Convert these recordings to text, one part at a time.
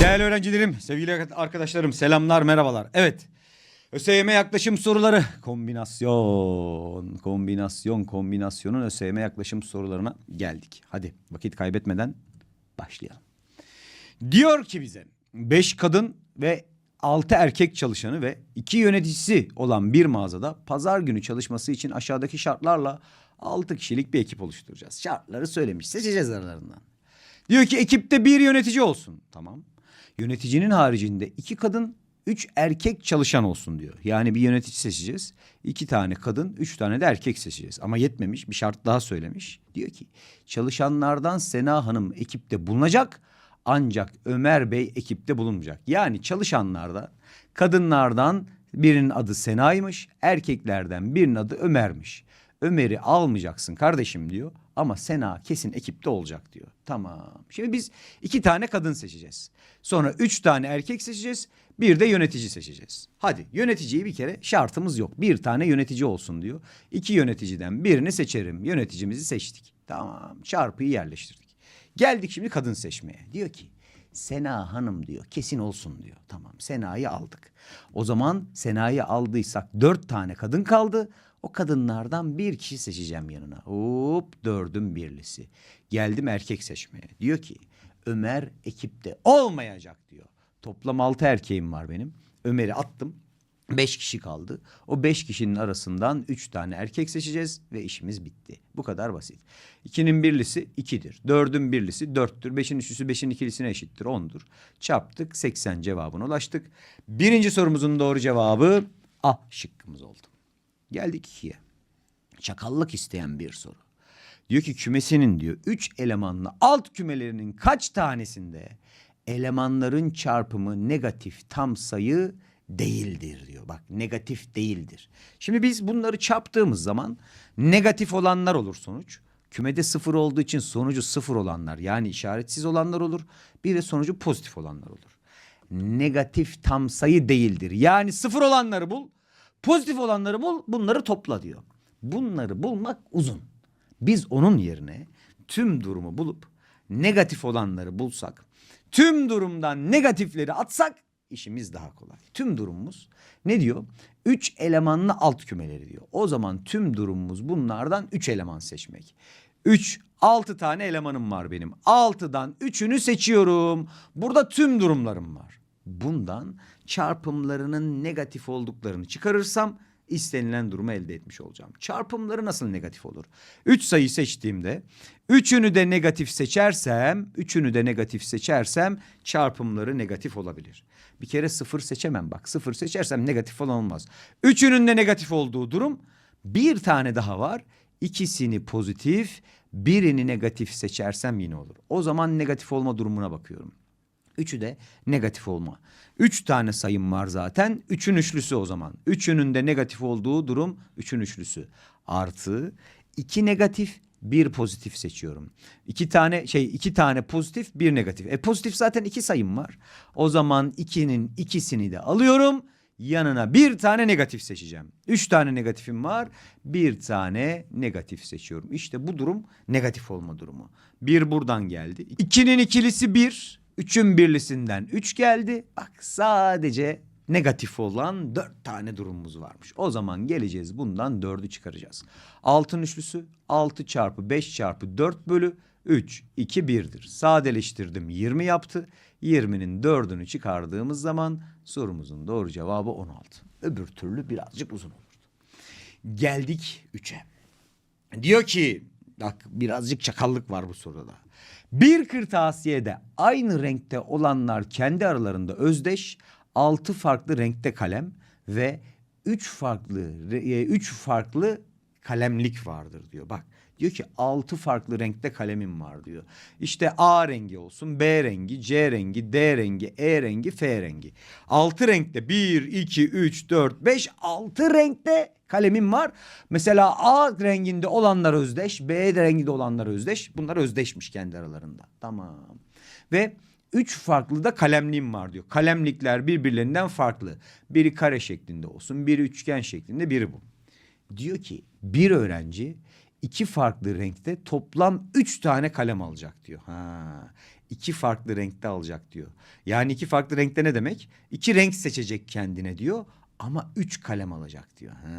Değerli öğrencilerim, sevgili arkadaşlarım, selamlar, merhabalar. Evet, ÖSYM yaklaşım soruları. Kombinasyon, kombinasyon, kombinasyonun ÖSYM yaklaşım sorularına geldik. Hadi vakit kaybetmeden başlayalım. Diyor ki bize 5 kadın ve 6 erkek çalışanı ve 2 yöneticisi olan bir mağazada pazar günü çalışması için aşağıdaki şartlarla 6 kişilik bir ekip oluşturacağız. Şartları söylemiş. Seçeceğiz aralarından. Diyor ki ekipte bir yönetici olsun. Tamam. Yöneticinin haricinde iki kadın, üç erkek çalışan olsun diyor. Yani bir yönetici seçeceğiz. iki tane kadın, üç tane de erkek seçeceğiz. Ama yetmemiş bir şart daha söylemiş. Diyor ki çalışanlardan Sena Hanım ekipte bulunacak ancak Ömer Bey ekipte bulunmayacak. Yani çalışanlarda kadınlardan birinin adı Sena'ymış, erkeklerden birinin adı Ömer'miş. Ömer'i almayacaksın kardeşim diyor ama Sena kesin ekipte olacak diyor. Tamam. Şimdi biz iki tane kadın seçeceğiz. Sonra üç tane erkek seçeceğiz. Bir de yönetici seçeceğiz. Hadi yöneticiyi bir kere şartımız yok. Bir tane yönetici olsun diyor. İki yöneticiden birini seçerim. Yöneticimizi seçtik. Tamam çarpıyı yerleştirdik. Geldik şimdi kadın seçmeye. Diyor ki Sena Hanım diyor kesin olsun diyor. Tamam Sena'yı aldık. O zaman Sena'yı aldıysak dört tane kadın kaldı. O kadınlardan bir kişi seçeceğim yanına. Hop dördün birlisi. Geldim erkek seçmeye. Diyor ki Ömer ekipte olmayacak diyor. Toplam altı erkeğim var benim. Ömer'i attım. Beş kişi kaldı. O beş kişinin arasından üç tane erkek seçeceğiz ve işimiz bitti. Bu kadar basit. İkinin birlisi ikidir. Dördün birlisi dörttür. Beşin üçlüsü beşin ikilisine eşittir. Ondur. Çarptık. 80 cevabına ulaştık. Birinci sorumuzun doğru cevabı A şıkkımız oldu. Geldik ikiye. Çakallık isteyen bir soru. Diyor ki kümesinin diyor üç elemanlı alt kümelerinin kaç tanesinde elemanların çarpımı negatif tam sayı değildir diyor. Bak negatif değildir. Şimdi biz bunları çarptığımız zaman negatif olanlar olur sonuç. Kümede sıfır olduğu için sonucu sıfır olanlar yani işaretsiz olanlar olur. Bir de sonucu pozitif olanlar olur. Negatif tam sayı değildir. Yani sıfır olanları bul. Pozitif olanları bul bunları topla diyor. Bunları bulmak uzun. Biz onun yerine tüm durumu bulup negatif olanları bulsak, tüm durumdan negatifleri atsak işimiz daha kolay. Tüm durumumuz ne diyor? Üç elemanlı alt kümeleri diyor. O zaman tüm durumumuz bunlardan üç eleman seçmek. Üç, altı tane elemanım var benim. Altıdan üçünü seçiyorum. Burada tüm durumlarım var. Bundan çarpımlarının negatif olduklarını çıkarırsam istenilen durumu elde etmiş olacağım. Çarpımları nasıl negatif olur? Üç sayı seçtiğimde üçünü de negatif seçersem, üçünü de negatif seçersem çarpımları negatif olabilir. Bir kere sıfır seçemem bak. Sıfır seçersem negatif falan olmaz. Üçünün de negatif olduğu durum bir tane daha var. İkisini pozitif, birini negatif seçersem yine olur. O zaman negatif olma durumuna bakıyorum. Üçü de negatif olma. Üç tane sayım var zaten. Üçün üçlüsü o zaman. Üçünün de negatif olduğu durum üçün üçlüsü. Artı iki negatif bir pozitif seçiyorum. İki tane şey iki tane pozitif bir negatif. E pozitif zaten iki sayım var. O zaman ikinin ikisini de alıyorum. Yanına bir tane negatif seçeceğim. Üç tane negatifim var. Bir tane negatif seçiyorum. İşte bu durum negatif olma durumu. Bir buradan geldi. İkinin ikilisi bir. Üçün birlisinden üç geldi. Bak sadece negatif olan dört tane durumumuz varmış. O zaman geleceğiz bundan dördü çıkaracağız. Altın üçlüsü altı çarpı beş çarpı dört bölü üç iki birdir. Sadeleştirdim yirmi yaptı. Yirminin dördünü çıkardığımız zaman sorumuzun doğru cevabı on altı. Öbür türlü birazcık uzun olurdu. Geldik üçe. Diyor ki bak birazcık çakallık var bu soruda. Bir kırtasiyede aynı renkte olanlar kendi aralarında özdeş, altı farklı renkte kalem ve üç farklı e, üç farklı kalemlik vardır diyor. Bak diyor ki altı farklı renkte kalemim var diyor. İşte A rengi olsun, B rengi, C rengi, D rengi, E rengi, F rengi. Altı renkte bir, iki, üç, dört, beş, altı renkte kalemim var. Mesela A renginde olanlar özdeş, B renginde olanlar özdeş. Bunlar özdeşmiş kendi aralarında. Tamam. Ve üç farklı da kalemliğim var diyor. Kalemlikler birbirlerinden farklı. Biri kare şeklinde olsun, biri üçgen şeklinde, biri bu. Diyor ki bir öğrenci iki farklı renkte toplam üç tane kalem alacak diyor. Ha. iki farklı renkte alacak diyor. Yani iki farklı renkte ne demek? İki renk seçecek kendine diyor ama üç kalem alacak diyor. Ha,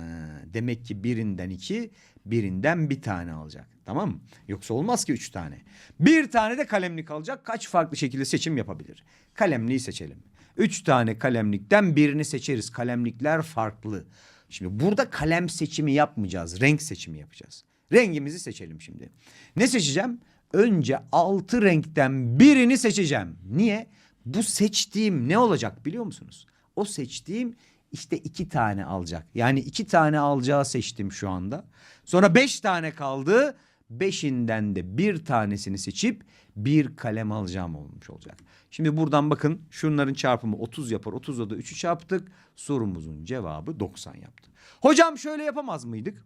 demek ki birinden iki, birinden bir tane alacak. Tamam mı? Yoksa olmaz ki üç tane. Bir tane de kalemlik alacak. Kaç farklı şekilde seçim yapabilir? Kalemliği seçelim. Üç tane kalemlikten birini seçeriz. Kalemlikler farklı. Şimdi burada kalem seçimi yapmayacağız. Renk seçimi yapacağız. Rengimizi seçelim şimdi. Ne seçeceğim? Önce altı renkten birini seçeceğim. Niye? Bu seçtiğim ne olacak biliyor musunuz? O seçtiğim işte iki tane alacak. Yani iki tane alacağı seçtim şu anda. Sonra beş tane kaldı. Beşinden de bir tanesini seçip bir kalem alacağım olmuş olacak. Şimdi buradan bakın şunların çarpımı 30 yapar. 30'da da 3'ü çarptık. Sorumuzun cevabı 90 yaptı. Hocam şöyle yapamaz mıydık?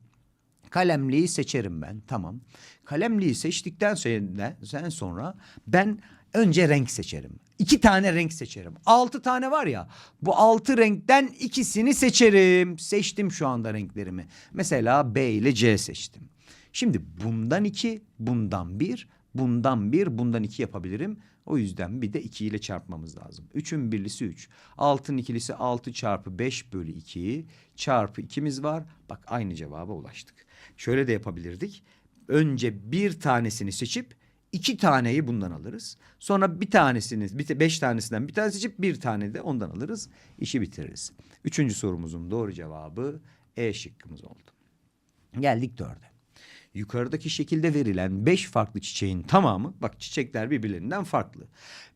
Kalemliği seçerim ben tamam. Kalemliği seçtikten sonra, sonra ben önce renk seçerim. İki tane renk seçerim. Altı tane var ya bu altı renkten ikisini seçerim. Seçtim şu anda renklerimi. Mesela B ile C seçtim. Şimdi bundan iki, bundan bir, bundan bir, bundan iki yapabilirim. O yüzden bir de 2 ile çarpmamız lazım. 3'ün birlisi 3. 6'nın ikilisi 6 çarpı 5 bölü 2 çarpı 2'miz var. Bak aynı cevaba ulaştık. Şöyle de yapabilirdik. Önce bir tanesini seçip iki taneyi bundan alırız. Sonra bir tanesini, bir, beş tanesinden bir tane seçip bir tane de ondan alırız. İşi bitiririz. Üçüncü sorumuzun doğru cevabı E şıkkımız oldu. Geldik dörde. Yukarıdaki şekilde verilen beş farklı çiçeğin tamamı bak çiçekler birbirlerinden farklı.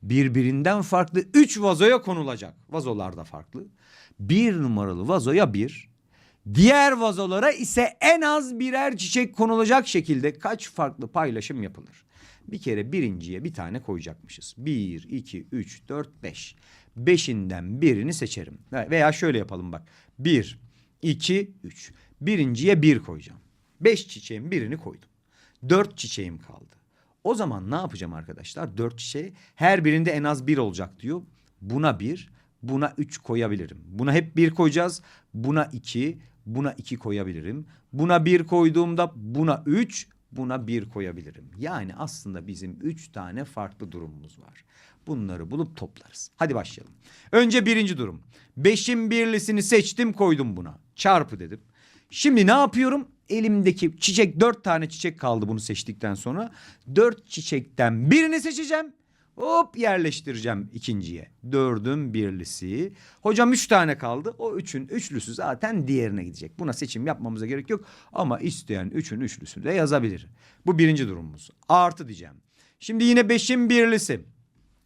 Birbirinden farklı üç vazoya konulacak. Vazolar da farklı. Bir numaralı vazoya bir. Diğer vazolara ise en az birer çiçek konulacak şekilde kaç farklı paylaşım yapılır? Bir kere birinciye bir tane koyacakmışız. Bir, iki, üç, dört, beş. Beşinden birini seçerim. Veya şöyle yapalım bak. Bir, iki, üç. Birinciye bir koyacağım. Beş çiçeğin birini koydum. Dört çiçeğim kaldı. O zaman ne yapacağım arkadaşlar? Dört çiçeği her birinde en az bir olacak diyor. Buna bir, buna üç koyabilirim. Buna hep bir koyacağız. Buna iki, buna iki koyabilirim. Buna bir koyduğumda buna üç, buna bir koyabilirim. Yani aslında bizim üç tane farklı durumumuz var. Bunları bulup toplarız. Hadi başlayalım. Önce birinci durum. Beşin birlisini seçtim koydum buna. Çarpı dedim. Şimdi ne yapıyorum? Elimdeki çiçek dört tane çiçek kaldı bunu seçtikten sonra. Dört çiçekten birini seçeceğim. Hop yerleştireceğim ikinciye. Dördün birlisi. Hocam üç tane kaldı. O üçün üçlüsü zaten diğerine gidecek. Buna seçim yapmamıza gerek yok. Ama isteyen üçün üçlüsünü de yazabilir. Bu birinci durumumuz. Artı diyeceğim. Şimdi yine beşin birlisi.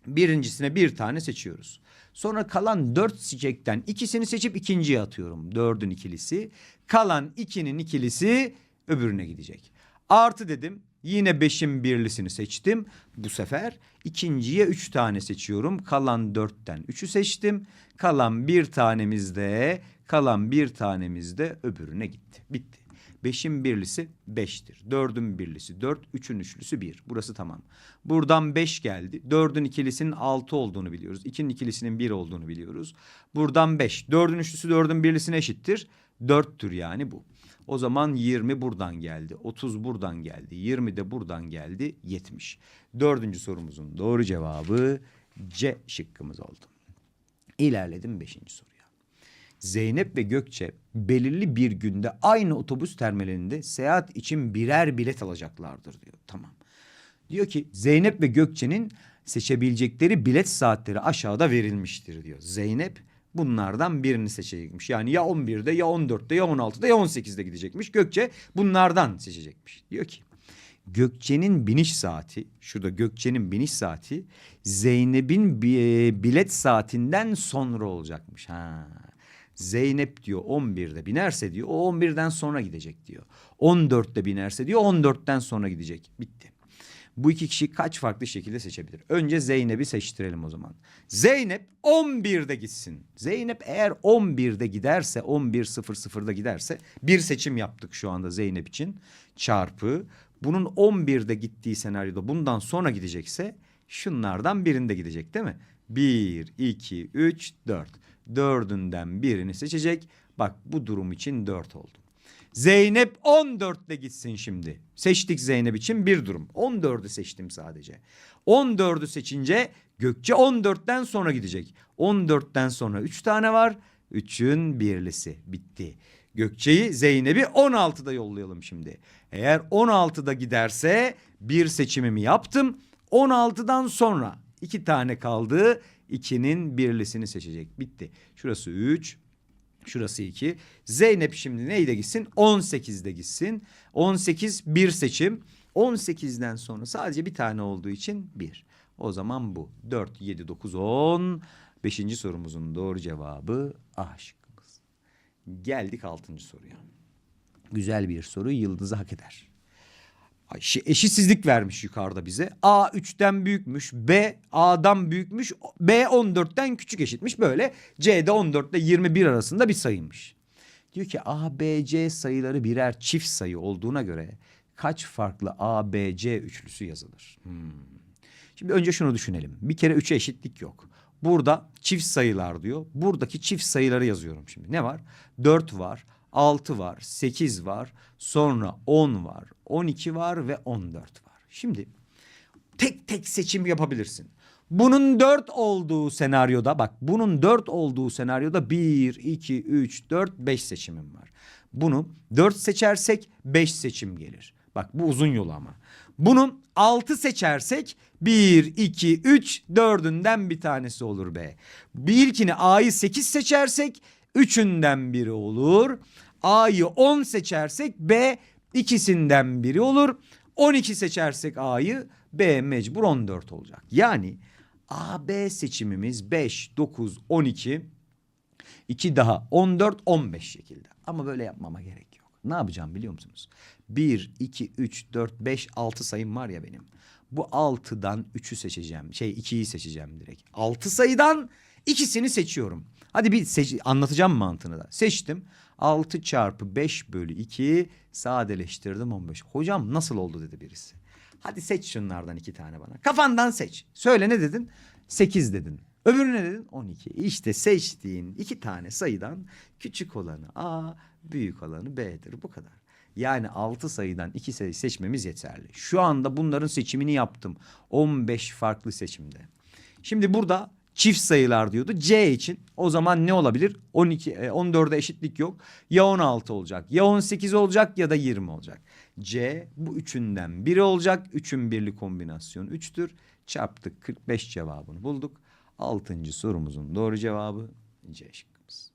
Birincisine bir tane seçiyoruz. Sonra kalan dört çiçekten ikisini seçip ikinciye atıyorum. Dördün ikilisi. Kalan ikinin ikilisi öbürüne gidecek. Artı dedim. Yine beşin birlisini seçtim. Bu sefer ikinciye üç tane seçiyorum. Kalan dörtten üçü seçtim. Kalan bir tanemiz de kalan bir tanemiz de öbürüne gitti. Bitti. Beşin birlisi beştir. Dördün birlisi dört, üçün üçlüsü bir. Burası tamam. Buradan beş geldi. Dördün ikilisinin altı olduğunu biliyoruz. İkinin ikilisinin bir olduğunu biliyoruz. Buradan beş. Dördün üçlüsü dördün birlisine eşittir. Dörttür yani bu. O zaman 20 buradan geldi. 30 buradan geldi. 20 de buradan geldi. 70. Dördüncü sorumuzun doğru cevabı C şıkkımız oldu. İlerledim beşinci soruya. Zeynep ve Gökçe belirli bir günde aynı otobüs terminalinde seyahat için birer bilet alacaklardır diyor. Tamam. Diyor ki Zeynep ve Gökçe'nin seçebilecekleri bilet saatleri aşağıda verilmiştir diyor. Zeynep bunlardan birini seçecekmiş. Yani ya 11'de ya 14'te ya 16'da ya 18'de gidecekmiş. Gökçe bunlardan seçecekmiş. Diyor ki Gökçe'nin biniş saati, şurada Gökçe'nin biniş saati Zeynep'in bi- bilet saatinden sonra olacakmış. Ha. Zeynep diyor 11'de binerse diyor o 11'den sonra gidecek diyor. 14'te binerse diyor 14'ten sonra gidecek. Bitti. Bu iki kişi kaç farklı şekilde seçebilir? Önce Zeynep'i seçtirelim o zaman. Zeynep 11'de gitsin. Zeynep eğer 11'de giderse 11.00'da giderse bir seçim yaptık şu anda Zeynep için. Çarpı bunun 11'de gittiği senaryoda bundan sonra gidecekse şunlardan birinde gidecek değil mi? 1, 2, 3, 4. Dördünden birini seçecek. Bak bu durum için 4 oldu. Zeynep 14 ile gitsin şimdi. Seçtik Zeynep için bir durum. 14'ü seçtim sadece. 14'ü seçince Gökçe 14'ten sonra gidecek. 14'ten sonra 3 tane var. 3'ün birlisi bitti. Gökçe'yi Zeynep'i 16'da yollayalım şimdi. Eğer 16'da giderse bir seçimimi yaptım. 16'dan sonra iki tane kaldı. 2'nin birlisini seçecek. Bitti. Şurası 3. Şurası 2. Zeynep şimdi neyde gitsin? 18'de gitsin. 18 bir seçim. 18'den sonra sadece bir tane olduğu için 1. O zaman bu. 4, 7, 9, 10. Beşinci sorumuzun doğru cevabı A şıkkımız. Geldik altıncı soruya. Güzel bir soru yıldızı hak eder. Eşitsizlik vermiş yukarıda bize. A 3'ten büyükmüş. B A'dan büyükmüş. B 14'ten küçük eşitmiş. Böyle C'de 14 ile 21 arasında bir sayıymış. Diyor ki A, B, C sayıları birer çift sayı olduğuna göre kaç farklı A, B, C üçlüsü yazılır? Hmm. Şimdi önce şunu düşünelim. Bir kere 3'e eşitlik yok. Burada çift sayılar diyor. Buradaki çift sayıları yazıyorum şimdi. Ne var? 4 var, 6 var, 8 var, sonra 10 var, 12 var ve 14 var. Şimdi tek tek seçim yapabilirsin. Bunun 4 olduğu senaryoda bak bunun 4 olduğu senaryoda 1, 2, 3, 4, 5 seçimim var. Bunu 4 seçersek 5 seçim gelir. Bak bu uzun yol ama. Bunu 6 seçersek 1, 2, 3, 4'ünden bir tanesi olur be. Bir ilkini A'yı 8 seçersek 3'ünden biri olur. A'yı 10 seçersek B ikisinden biri olur. 12 seçersek A'yı B mecbur 14 olacak. Yani A, B seçimimiz 5, 9, 12, 2 daha 14, 15 şekilde. Ama böyle yapmama gerek yok. Ne yapacağım biliyor musunuz? 1, 2, 3, 4, 5, 6 sayım var ya benim. Bu 6'dan 3'ü seçeceğim. Şey 2'yi seçeceğim direkt. 6 sayıdan ikisini seçiyorum. Hadi bir seç anlatacağım mantığını da. Seçtim. 6 çarpı 5 bölü 2 sadeleştirdim 15. Hocam nasıl oldu dedi birisi. Hadi seç şunlardan iki tane bana. Kafandan seç. Söyle ne dedin? 8 dedin. Öbürü ne dedin? 12. İşte seçtiğin iki tane sayıdan küçük olanı A, büyük olanı B'dir. Bu kadar. Yani 6 sayıdan 2 sayı seçmemiz yeterli. Şu anda bunların seçimini yaptım. 15 farklı seçimde. Şimdi burada çift sayılar diyordu C için. O zaman ne olabilir? 12 e, 14'e eşitlik yok. Ya 16 olacak, ya 18 olacak ya da 20 olacak. C bu üçünden biri olacak. Üçün birli kombinasyon 3'tür. Çarptık 45 cevabını bulduk. Altıncı sorumuzun doğru cevabı C şıkkımız.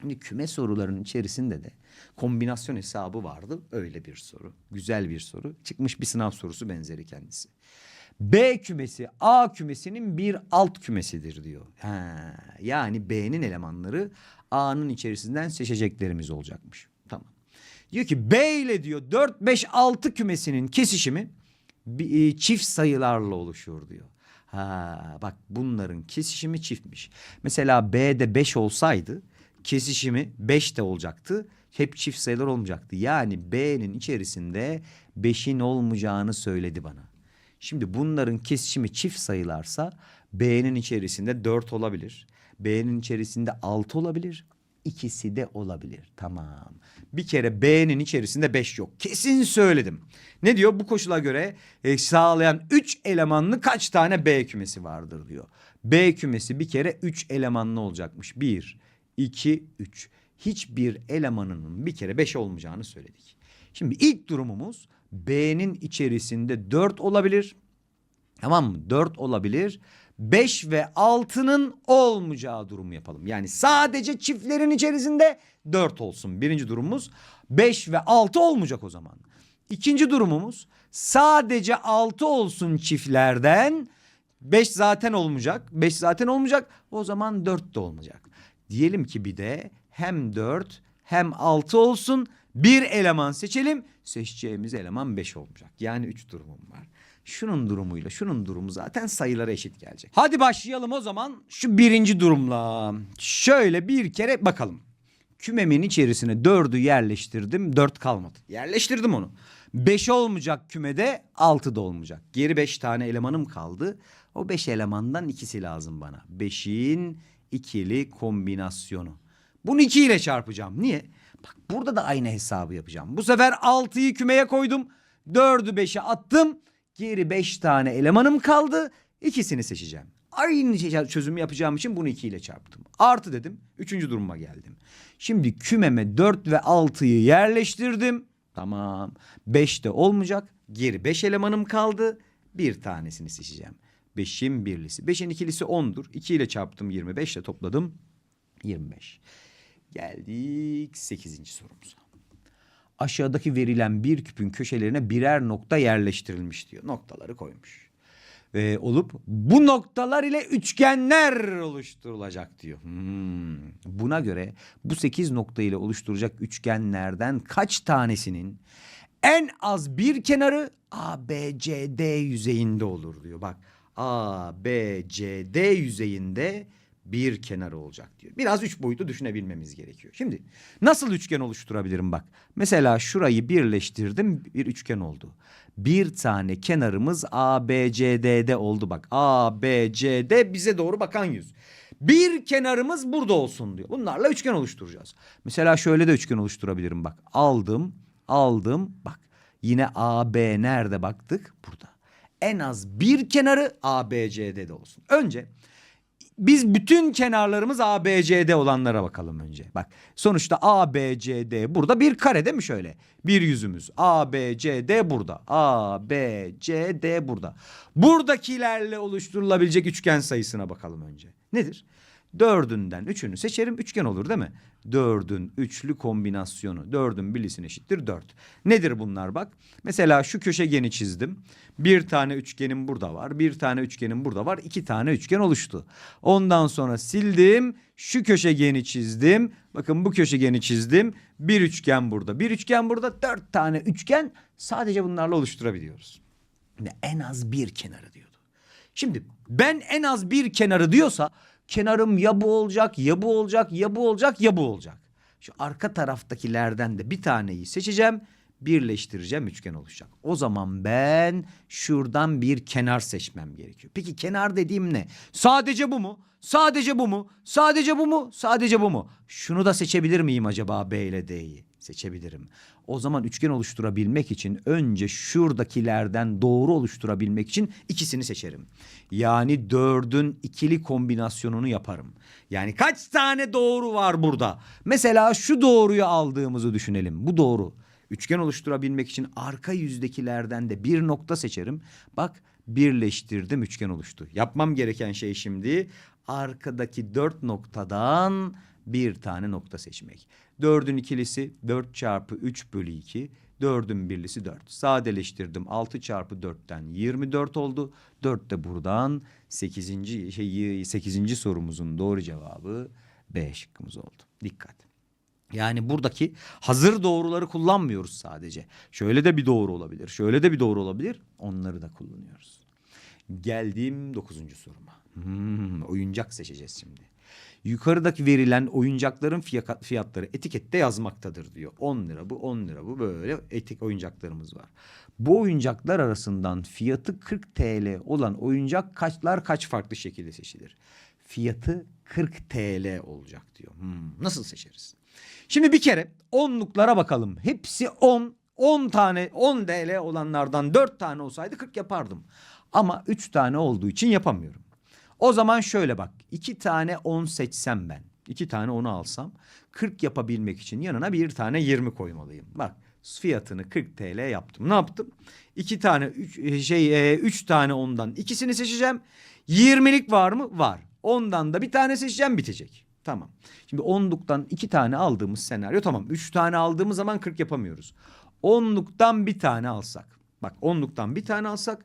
Şimdi küme sorularının içerisinde de kombinasyon hesabı vardı. Öyle bir soru. Güzel bir soru. Çıkmış bir sınav sorusu benzeri kendisi. B kümesi A kümesinin bir alt kümesidir diyor. Ha, yani B'nin elemanları A'nın içerisinden seçeceklerimiz olacakmış. Tamam. Diyor ki B ile diyor 4, 5, 6 kümesinin kesişimi bir, e, çift sayılarla oluşuyor diyor. Ha, bak bunların kesişimi çiftmiş. Mesela B'de 5 olsaydı kesişimi 5 de olacaktı. Hep çift sayılar olmayacaktı. Yani B'nin içerisinde 5'in olmayacağını söyledi bana. Şimdi bunların kesişimi çift sayılarsa B'nin içerisinde 4 olabilir. B'nin içerisinde 6 olabilir. İkisi de olabilir. Tamam. Bir kere B'nin içerisinde 5 yok. Kesin söyledim. Ne diyor? Bu koşula göre e, sağlayan 3 elemanlı kaç tane B kümesi vardır diyor. B kümesi bir kere 3 elemanlı olacakmış. 1, 2, 3. Hiçbir elemanının bir kere 5 olmayacağını söyledik. Şimdi ilk durumumuz B'nin içerisinde 4 olabilir. Tamam mı? 4 olabilir. 5 ve 6'nın olmayacağı durumu yapalım. Yani sadece çiftlerin içerisinde 4 olsun. Birinci durumumuz 5 ve 6 olmayacak o zaman. İkinci durumumuz sadece 6 olsun çiftlerden 5 zaten olmayacak. 5 zaten olmayacak. O zaman 4 de olmayacak. Diyelim ki bir de hem 4 hem 6 olsun. Bir eleman seçelim. Seçeceğimiz eleman 5 olacak. Yani 3 durumum var. Şunun durumuyla şunun durumu zaten sayılara eşit gelecek. Hadi başlayalım o zaman şu birinci durumla. Şöyle bir kere bakalım. Kümemin içerisine dördü yerleştirdim. Dört kalmadı. Yerleştirdim onu. Beş olmayacak kümede altı da olmayacak. Geri beş tane elemanım kaldı. O beş elemandan ikisi lazım bana. Beşin ikili kombinasyonu. Bunu iki ile çarpacağım. Niye? Bak burada da aynı hesabı yapacağım. Bu sefer 6'yı kümeye koydum. 4'ü 5'e attım. Geri 5 tane elemanım kaldı. İkisini seçeceğim. Aynı şey- çözümü yapacağım için bunu 2 ile çarptım. Artı dedim. Üçüncü duruma geldim. Şimdi kümeme 4 ve 6'yı yerleştirdim. Tamam. 5 de olmayacak. Geri 5 elemanım kaldı. Bir tanesini seçeceğim. 5'in birlisi. 5'in ikilisi 10'dur. 2 ile çarptım 25 ile topladım. 25. Geldik 8. sorumuza. Aşağıdaki verilen bir küpün köşelerine birer nokta yerleştirilmiş diyor. Noktaları koymuş. Ve olup bu noktalar ile üçgenler oluşturulacak diyor. Hmm. Buna göre bu 8 nokta ile oluşturacak üçgenlerden kaç tanesinin en az bir kenarı ABCD yüzeyinde olur diyor. Bak ABCD yüzeyinde bir kenarı olacak diyor. Biraz üç boyutlu düşünebilmemiz gerekiyor. Şimdi nasıl üçgen oluşturabilirim bak. Mesela şurayı birleştirdim bir üçgen oldu. Bir tane kenarımız ABCD'de oldu bak. ABCD bize doğru bakan yüz. Bir kenarımız burada olsun diyor. Bunlarla üçgen oluşturacağız. Mesela şöyle de üçgen oluşturabilirim bak. Aldım, aldım bak. Yine AB nerede baktık? Burada. En az bir kenarı ABCD'de olsun. Önce biz bütün kenarlarımız ABCD olanlara bakalım önce. Bak sonuçta ABCD burada bir kare değil mi şöyle? Bir yüzümüz. ABCD burada. ABCD burada. Buradakilerle oluşturulabilecek üçgen sayısına bakalım önce. Nedir? Dördünden üçünü seçerim üçgen olur değil mi? Dördün üçlü kombinasyonu. Dördün bilisine eşittir dört. Nedir bunlar bak? Mesela şu köşegeni çizdim. Bir tane üçgenim burada var. Bir tane üçgenim burada var. iki tane üçgen oluştu. Ondan sonra sildim. Şu köşegeni çizdim. Bakın bu köşegeni çizdim. Bir üçgen burada. Bir üçgen burada. Dört tane üçgen sadece bunlarla oluşturabiliyoruz. En az bir kenarı diyordu. Şimdi ben en az bir kenarı diyorsa kenarım ya bu olacak ya bu olacak ya bu olacak ya bu olacak. Şu arka taraftakilerden de bir taneyi seçeceğim. Birleştireceğim üçgen oluşacak. O zaman ben şuradan bir kenar seçmem gerekiyor. Peki kenar dediğim ne? Sadece bu mu? Sadece bu mu? Sadece bu mu? Sadece bu mu? Şunu da seçebilir miyim acaba B ile D'yi? Seçebilirim. O zaman üçgen oluşturabilmek için önce şuradakilerden doğru oluşturabilmek için ikisini seçerim. Yani dördün ikili kombinasyonunu yaparım. Yani kaç tane doğru var burada? Mesela şu doğruyu aldığımızı düşünelim. Bu doğru. Üçgen oluşturabilmek için arka yüzdekilerden de bir nokta seçerim. Bak birleştirdim üçgen oluştu. Yapmam gereken şey şimdi arkadaki dört noktadan bir tane nokta seçmek. Dördün ikilisi 4 çarpı 3 bölü 2. Dördün birlisi 4. Sadeleştirdim. 6 çarpı 4'ten 24 oldu. 4 de buradan 8. Şey, 8. sorumuzun doğru cevabı B şıkkımız oldu. Dikkat. Yani buradaki hazır doğruları kullanmıyoruz sadece. Şöyle de bir doğru olabilir. Şöyle de bir doğru olabilir. Onları da kullanıyoruz. Geldim dokuzuncu soruma. Hmm, oyuncak seçeceğiz şimdi. Yukarıdaki verilen oyuncakların fiya- fiyatları etikette yazmaktadır diyor. 10 lira bu 10 lira bu böyle etik oyuncaklarımız var. Bu oyuncaklar arasından fiyatı 40 TL olan oyuncak kaçlar kaç farklı şekilde seçilir? Fiyatı 40 TL olacak diyor. Hmm, nasıl seçeriz? Şimdi bir kere onluklara bakalım. Hepsi 10, 10 tane 10 TL olanlardan 4 tane olsaydı 40 yapardım. Ama 3 tane olduğu için yapamıyorum. O zaman şöyle bak. 2 tane 10 seçsem ben. 2 tane 10'u alsam 40 yapabilmek için yanına bir tane 20 koymalıyım. Bak fiyatını 40 TL yaptım. Ne yaptım? 2 tane üç, şey 3 tane ondan ikisini seçeceğim. 20'lik var mı? Var. Ondan da bir tane seçeceğim bitecek. Tamam. Şimdi onluktan iki tane aldığımız senaryo tamam. Üç tane aldığımız zaman 40 yapamıyoruz. Onluktan bir tane alsak. Bak onluktan bir tane alsak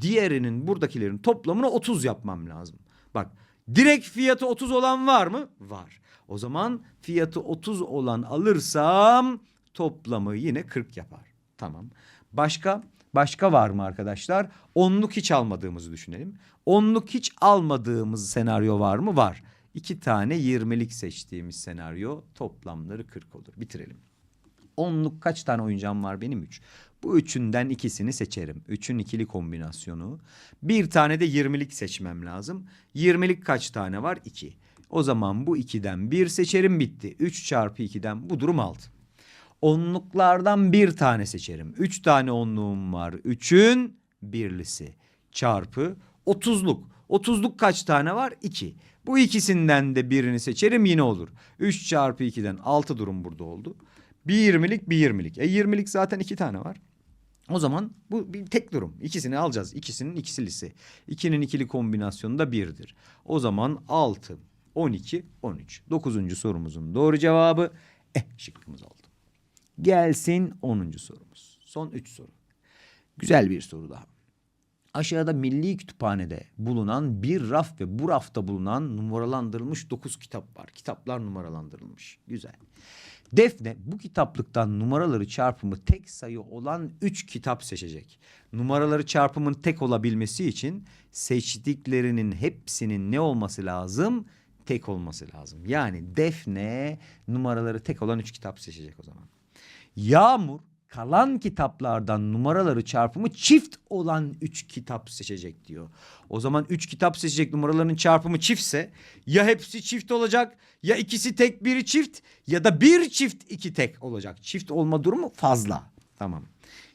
diğerinin buradakilerin toplamını 30 yapmam lazım. Bak direkt fiyatı 30 olan var mı? Var. O zaman fiyatı 30 olan alırsam toplamı yine 40 yapar. Tamam. Başka başka var mı arkadaşlar? Onluk hiç almadığımızı düşünelim. Onluk hiç almadığımız senaryo var mı? Var. İki tane 20'lik seçtiğimiz senaryo toplamları 40 olur. Bitirelim. Onluk kaç tane oyuncağım var benim? Üç. Bu üçünden ikisini seçerim. Üçün ikili kombinasyonu. Bir tane de 20'lik seçmem lazım. 20'lik kaç tane var? İki. O zaman bu ikiden bir seçerim bitti. 3 çarpı 2'den bu durum 6. Onluklardan bir tane seçerim. Üç tane onluğum var. Üçün birlisi çarpı otuzluk. Otuzluk kaç tane var? İki. Bu ikisinden de birini seçerim yine olur. Üç çarpı ikiden altı durum burada oldu. Bir yirmilik bir yirmilik. E yirmilik zaten iki tane var. O zaman bu bir tek durum. İkisini alacağız. İkisinin ikisilisi. İkinin ikili kombinasyonu da birdir. O zaman 6, 12, 13. Dokuzuncu sorumuzun doğru cevabı eh şıkkımız oldu. Gelsin 10. sorumuz. Son 3 soru. Güzel bir soru daha. Aşağıda Milli Kütüphane'de bulunan bir raf ve bu rafta bulunan numaralandırılmış 9 kitap var. Kitaplar numaralandırılmış. Güzel. Defne bu kitaplıktan numaraları çarpımı tek sayı olan 3 kitap seçecek. Numaraları çarpımın tek olabilmesi için seçtiklerinin hepsinin ne olması lazım? Tek olması lazım. Yani Defne numaraları tek olan 3 kitap seçecek o zaman. Yağmur kalan kitaplardan numaraları çarpımı çift olan 3 kitap seçecek diyor. O zaman 3 kitap seçecek numaraların çarpımı çiftse ya hepsi çift olacak ya ikisi tek biri çift ya da bir çift iki tek olacak. Çift olma durumu fazla. Tamam.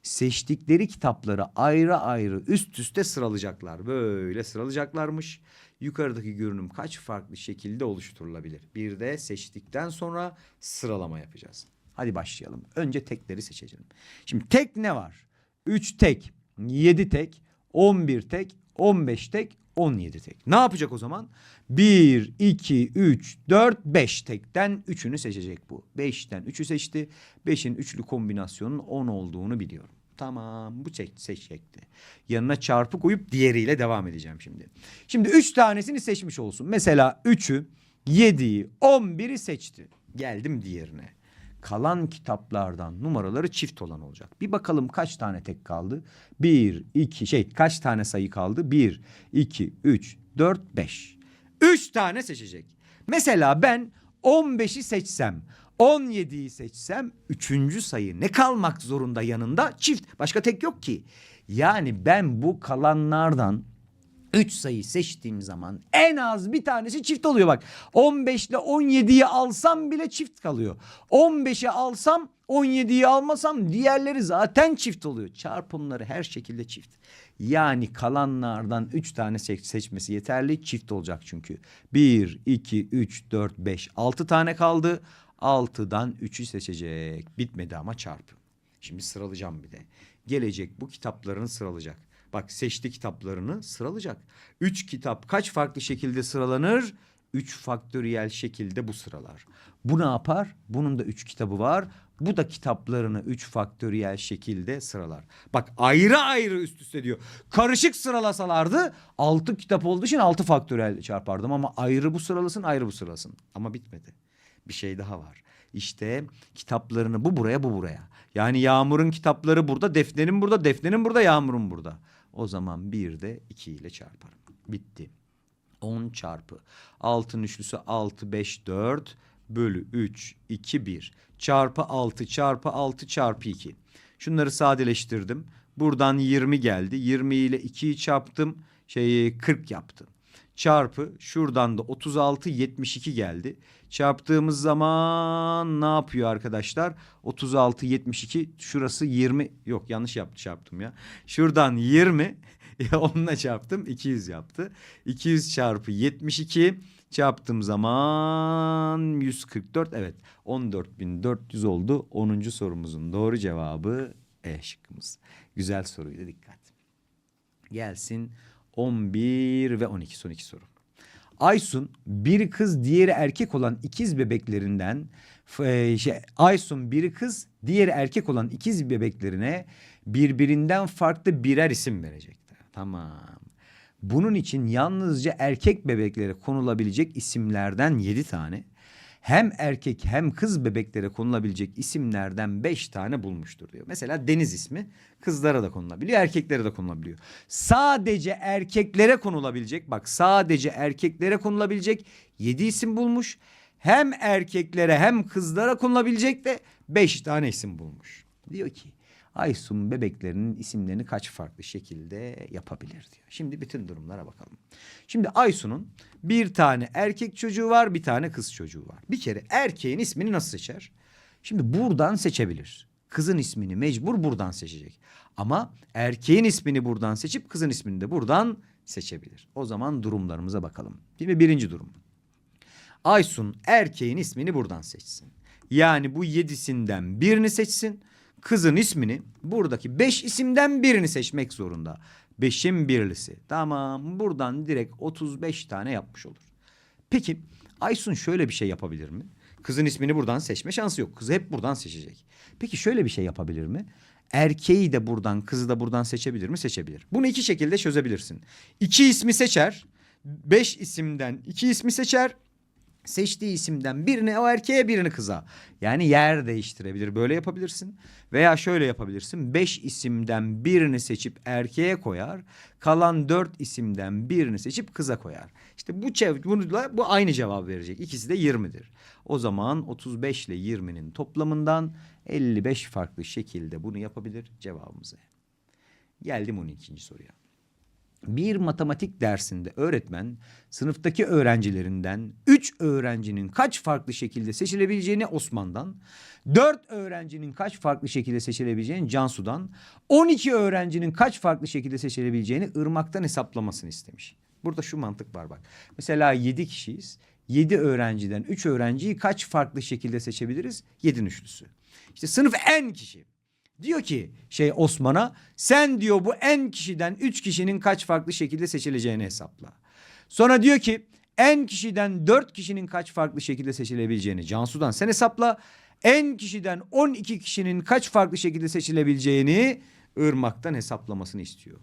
Seçtikleri kitapları ayrı ayrı üst üste sıralayacaklar. Böyle sıralayacaklarmış. Yukarıdaki görünüm kaç farklı şekilde oluşturulabilir? Bir de seçtikten sonra sıralama yapacağız. Hadi başlayalım. Önce tekleri seçelim. Şimdi tek ne var? 3 tek, 7 tek, 11 tek, 15 tek, 17 tek. Ne yapacak o zaman? 1, 2, 3, 4, 5 tekten 3'ünü seçecek bu. 5'ten 3'ü seçti. 5'in üçlü kombinasyonun 10 olduğunu biliyorum. Tamam bu çek, seçecekti. Yanına çarpı koyup diğeriyle devam edeceğim şimdi. Şimdi 3 tanesini seçmiş olsun. Mesela 3'ü, 7'yi, 11'i seçti. Geldim diğerine kalan kitaplardan numaraları çift olan olacak. Bir bakalım kaç tane tek kaldı? Bir, iki, şey kaç tane sayı kaldı? Bir, iki, üç, dört, beş. Üç tane seçecek. Mesela ben 15'i seçsem, 17'yi seçsem üçüncü sayı ne kalmak zorunda yanında? Çift. Başka tek yok ki. Yani ben bu kalanlardan 3 sayı seçtiğim zaman en az bir tanesi çift oluyor bak. 15 ile 17'yi alsam bile çift kalıyor. 15'i alsam 17'yi almasam diğerleri zaten çift oluyor. Çarpımları her şekilde çift. Yani kalanlardan 3 tane seç seçmesi yeterli. Çift olacak çünkü. 1, 2, 3, 4, 5, 6 tane kaldı. 6'dan 3'ü seçecek. Bitmedi ama çarpı. Şimdi sıralayacağım bir de. Gelecek bu kitaplarını sıralayacak. Bak seçti kitaplarını sıralayacak. Üç kitap kaç farklı şekilde sıralanır? Üç faktöriyel şekilde bu sıralar. Bu ne yapar? Bunun da üç kitabı var. Bu da kitaplarını üç faktöriyel şekilde sıralar. Bak ayrı ayrı üst üste diyor. Karışık sıralasalardı altı kitap olduğu için altı faktöriyel çarpardım. Ama ayrı bu sıralasın ayrı bu sıralasın. Ama bitmedi. Bir şey daha var. İşte kitaplarını bu buraya bu buraya. Yani Yağmur'un kitapları burada, Defne'nin burada, Defne'nin burada, Yağmur'un burada. O zaman bir de 2 ile çarparım. Bitti. 10 çarpı. 6'nın üçlüsü 6, 5, 4 bölü 3, 2, 1. Çarpı 6 çarpı 6 çarpı 2. Şunları sadeleştirdim. Buradan 20 geldi. 20 ile 2'yi çarptım. Şeyi 40 yaptım. Çarpı şuradan da 36 72 geldi. Çarptığımız zaman ne yapıyor arkadaşlar? 36 72 şurası 20 yok yanlış yaptı çarptım ya. Şuradan 20 ya onunla çarptım 200 yaptı. 200 çarpı 72 çarptığım zaman 144 evet 14.400 oldu. 10. sorumuzun doğru cevabı E şıkkımız. Güzel soruydu dikkat. Gelsin 11 ve 12 son iki soru. Aysun biri kız diğeri erkek olan ikiz bebeklerinden e, şey, Aysun biri kız diğeri erkek olan ikiz bebeklerine birbirinden farklı birer isim verecekler. Tamam. Bunun için yalnızca erkek bebeklere konulabilecek isimlerden yedi tane hem erkek hem kız bebeklere konulabilecek isimlerden beş tane bulmuştur diyor. Mesela Deniz ismi kızlara da konulabiliyor, erkeklere de konulabiliyor. Sadece erkeklere konulabilecek, bak sadece erkeklere konulabilecek yedi isim bulmuş. Hem erkeklere hem kızlara konulabilecek de beş tane isim bulmuş. Diyor ki Aysun bebeklerinin isimlerini kaç farklı şekilde yapabilir diyor. Şimdi bütün durumlara bakalım. Şimdi Aysun'un bir tane erkek çocuğu var, bir tane kız çocuğu var. Bir kere erkeğin ismini nasıl seçer? Şimdi buradan seçebilir. Kızın ismini mecbur buradan seçecek. Ama erkeğin ismini buradan seçip kızın ismini de buradan seçebilir. O zaman durumlarımıza bakalım. Şimdi birinci durum. Aysun erkeğin ismini buradan seçsin. Yani bu yedisinden birini seçsin. Kızın ismini buradaki beş isimden birini seçmek zorunda. Beşin birlisi. Tamam buradan direkt 35 tane yapmış olur. Peki Aysun şöyle bir şey yapabilir mi? Kızın ismini buradan seçme şansı yok. Kızı hep buradan seçecek. Peki şöyle bir şey yapabilir mi? Erkeği de buradan, kızı da buradan seçebilir mi? Seçebilir. Bunu iki şekilde çözebilirsin. İki ismi seçer. Beş isimden iki ismi seçer. Seçtiği isimden birini o erkeğe birini kıza. Yani yer değiştirebilir. Böyle yapabilirsin. Veya şöyle yapabilirsin. Beş isimden birini seçip erkeğe koyar. Kalan dört isimden birini seçip kıza koyar. İşte bu çev bununla bu aynı cevap verecek. İkisi de 20'dir. O zaman 35 ile 20'nin toplamından 55 farklı şekilde bunu yapabilir cevabımıza. Geldim 12. soruya. Bir matematik dersinde öğretmen sınıftaki öğrencilerinden 3 öğrencinin kaç farklı şekilde seçilebileceğini Osman'dan, 4 öğrencinin kaç farklı şekilde seçilebileceğini Cansu'dan, 12 öğrencinin kaç farklı şekilde seçilebileceğini Irmak'tan hesaplamasını istemiş. Burada şu mantık var bak. Mesela 7 kişiyiz. 7 öğrenciden 3 öğrenciyi kaç farklı şekilde seçebiliriz? 7'nin üçlüsü. İşte sınıf en kişi. Diyor ki şey Osman'a sen diyor bu en kişiden üç kişinin kaç farklı şekilde seçileceğini hesapla. Sonra diyor ki en kişiden dört kişinin kaç farklı şekilde seçilebileceğini Cansu'dan sen hesapla. En kişiden 12 kişinin kaç farklı şekilde seçilebileceğini Irmak'tan hesaplamasını istiyor.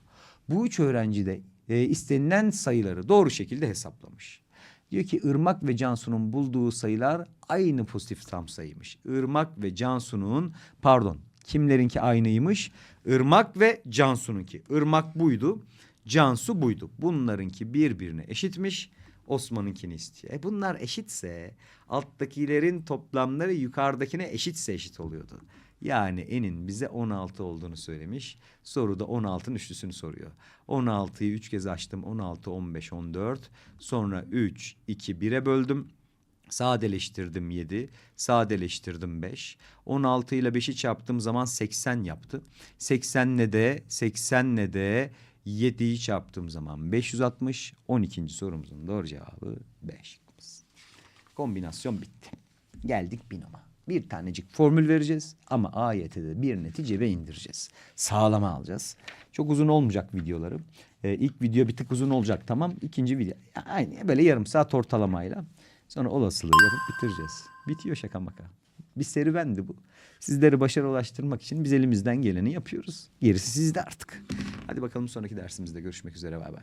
Bu üç öğrenci de e, istenilen sayıları doğru şekilde hesaplamış. Diyor ki Irmak ve Cansu'nun bulduğu sayılar aynı pozitif tam sayıymış. Irmak ve Cansu'nun pardon kimlerinki aynıymış? Irmak ve Cansu'nunki. Irmak buydu. Cansu buydu. Bunlarınki birbirine eşitmiş. Osman'ınkini istiyor. E bunlar eşitse alttakilerin toplamları yukarıdakine eşitse eşit oluyordu. Yani enin bize 16 olduğunu söylemiş. Soruda 16'ın üçlüsünü soruyor. 16'yı 3 kez açtım. 16, 15, 14. Sonra 3, 2, 1'e böldüm. Sadeleştirdim 7, sadeleştirdim 5. 16 ile 5'i çarptığım zaman 80 yaptı. 80 ile de 80 ile de 7'yi çarptığım zaman 560. 12. sorumuzun doğru cevabı 5. Kombinasyon bitti. Geldik binoma. Bir tanecik formül vereceğiz ama AYT'de bir netice ve indireceğiz. Sağlama alacağız. Çok uzun olmayacak videoları. Ee, ilk video bir tık uzun olacak tamam. İkinci video aynı böyle yarım saat ortalamayla. Sonra olasılığı yapıp bitireceğiz. Bitiyor şaka maka. Bir serüvendi bu. Sizleri başarı ulaştırmak için biz elimizden geleni yapıyoruz. Gerisi sizde artık. Hadi bakalım sonraki dersimizde görüşmek üzere. Bay bay.